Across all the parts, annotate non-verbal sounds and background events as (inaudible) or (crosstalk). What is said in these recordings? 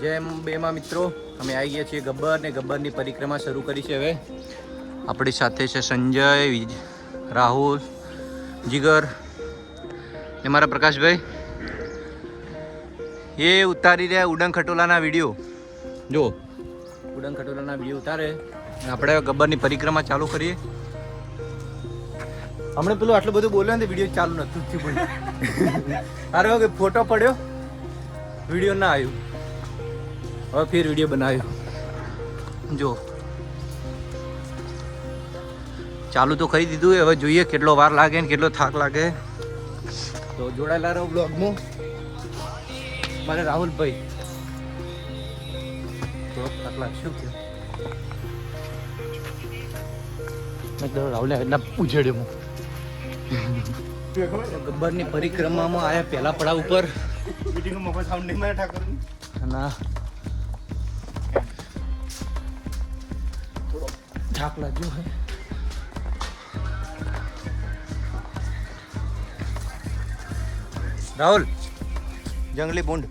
જેમ બેમાં મિત્રો, અમે આવી ગયા છીએ ગબ્બર ને ગબ્બરની પરિક્રમા શરૂ કરી છે હવે. આપણી સાથે છે સંજય રાહુલ, જીગર ને મારા પ્રકાશભાઈ. એ ઉતારી રહ્યા ઉડન ખટોલાના વીડિયો. જો. ઉડન ખટોલાના વીડિયો ઉતારે. આપણે ગબ્બરની પરિક્રમા ચાલુ કરીએ. હમણાં પેલું આટલું બધું બોલ્યો ને વીડિયો ચાલુ નતું થયું અરે (laughs) ફોટો પડ્યો? વીડિયો ના આવ્યું. હવે ફેર વીડિયો બનાવ્યો. જો. ચાલુ તો કરી દીધું હવે જોઈએ કેટલો વાર લાગે ને કેટલો થાક લાગે. તો જોડાયેલા રહો બ્લોગમાં મારે રાહુલભાઈ. થોડોક થાક શું કીધું રાહુલે એટલા ઉછેડ્યો હું. ગબ્બરની પરિક્રમામાં આયા પહેલા પડાવ ઉપર. ના. થાક લાગ્યો હે રાહુલ જંગલી બુંડ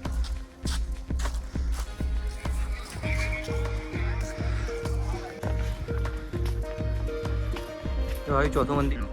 તો હવે ચોથું મંદિર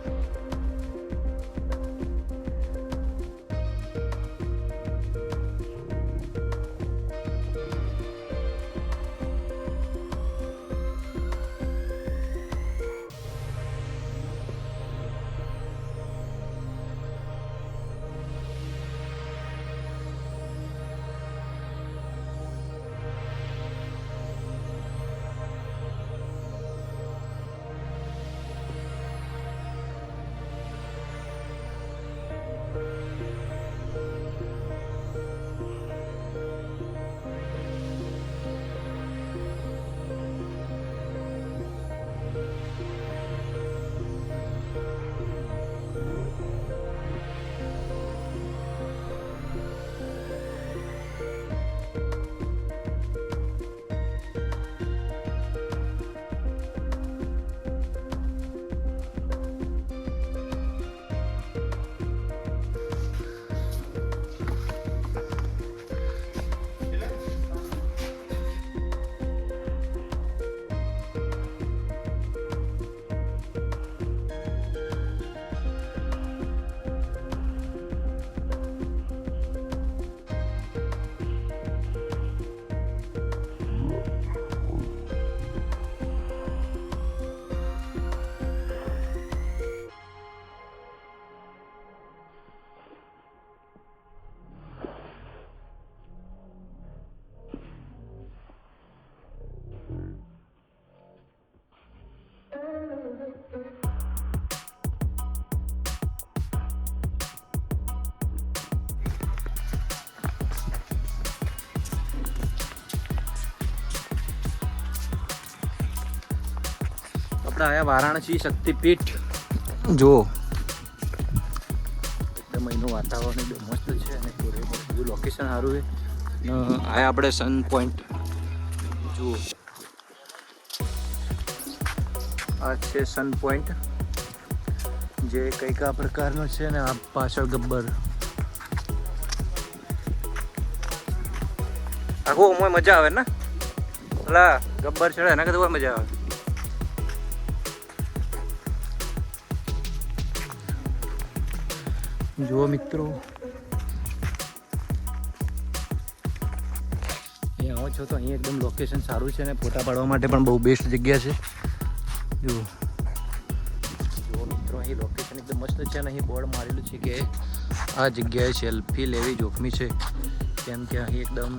આપણે આયા વારાણસી શક્તિપીઠ. જો. એકદમ અહીંનું વાતાવરણ એકદમ મસ્ત છે અને બધું લોકેશન સારું છે. આયા આપણે સન પોઈન્ટ જુઓ આ છે સન પોઈન્ટ જે કંઈક આ પ્રકારનો છે ને આ પાછળ ગબ્બર. આખું મજા આવે ને? પેલા ગબ્બર ચડે એના કરતાં બહુ મજા આવે. જુઓ મિત્રો. અહીં આવો છો તો અહીં એકદમ લોકેશન સારું છે અને ફોટા પાડવા માટે પણ બહુ બેસ્ટ જગ્યા છે. જુઓ. જુઓ મિત્રો, અહીં લોકેશન એકદમ મસ્ત છે અને અહીં બોર્ડ મારેલું છે કે આ જગ્યાએ સેલ્ફી લેવી જોખમી છે. કેમ કે અહીં એકદમ,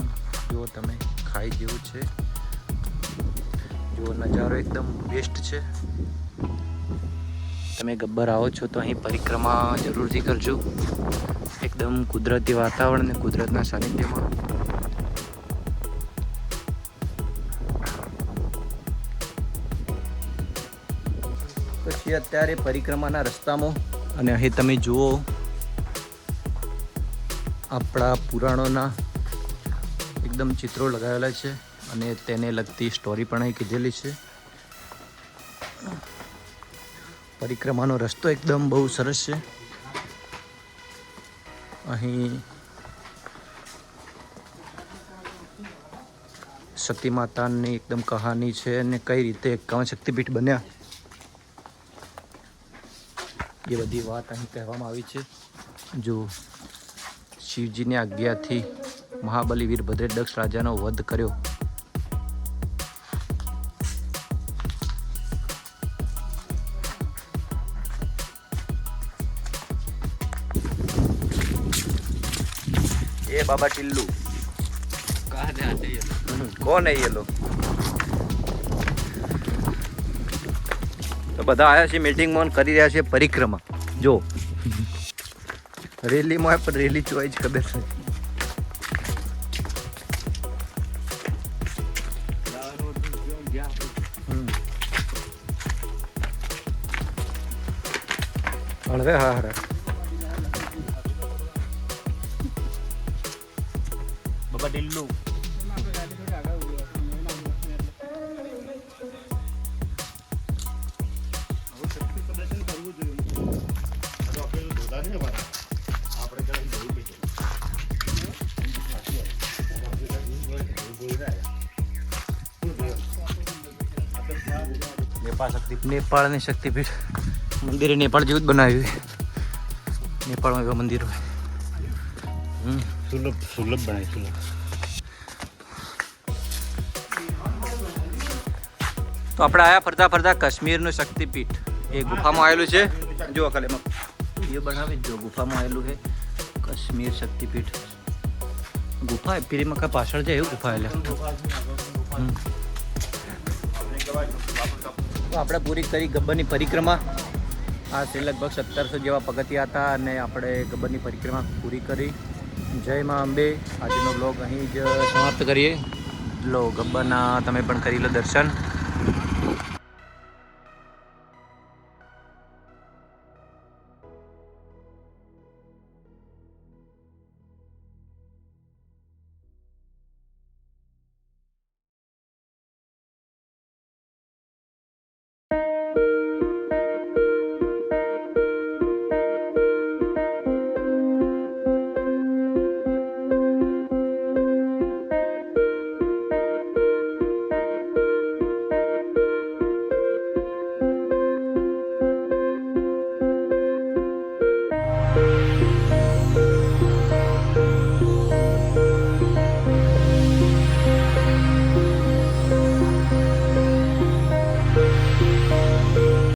જુઓ તમે, ખાઈ જેવું છે. જુઓ, નજારો એકદમ બેસ્ટ છે. તમે ગબ્બર આવો છો તો અહીં પરિક્રમા જરૂરથી કરજો. એકદમ કુદરતી વાતાવરણ અને કુદરતના સાનિધ્યમાં. પછી અત્યારે પરિક્રમાના રસ્તામાં અને અહીં તમે જુઓ આપણા પુરાણોના એકદમ ચિત્રો લગાવેલા છે અને તેને લગતી સ્ટોરી પણ અહીં કીધેલી છે. પરિક્રમાનો રસ્તો એકદમ બહુ સરસ છે. અહીં શક્તિ માતાની એકદમ કહાની છે અને કઈ રીતે એકાવન શક્તિપીઠ બન્યા. એ બધી વાત અહીં કહેવામાં આવી છે. જો શિવજીની આજ્ઞાથી મહાબલી વીરભદ્રે દક્ષ રાજાનો વધ કર્યો. એ બાબા ટિલ્લુ कहाँ जाते ये लोग? કોણ હે એ લોકો તો બધા આવ્યા છે મીટિંગમાં અને કરી રહ્યા છે પરિક્રમા જો રેલીમાં પણ રેલી જોઈ જ ખબર નથી હમ. હળવે હા ડિલ્લુ નેપાળની શક્તિપીઠ મંદિરે નેપાળ જેવું જ બનાવ્યું નેપાળમાં એવા મંદિર હોય. સુલભ સુલભ બનાવી સુલભ. તો આપણે આયા ફરતા ફરતા કાશ્મીરનું શક્તિપીઠ. એ ગુફામાં આવેલું છે. જો ખાલી એ બનાવી જો ગુફામાં આવેલું છે. કાશ્મીર શક્તિપીઠ. ગુફા પીરી મકા પાછળ છે એવું ગુફા એટલે. તો આપણે પૂરી કરી ગબ્બરની પરિક્રમા. આ તે લગભગ સત્તરસો જેવા પગથિયા હતા અને આપણે ગબ્બરની પરિક્રમા પૂરી કરી. જય મા અંબે. આજનો બ્લોગ અહીં જ સમાપ્ત કરીએ. લો, ગબ્બરના તમે પણ કરી લો દર્શન.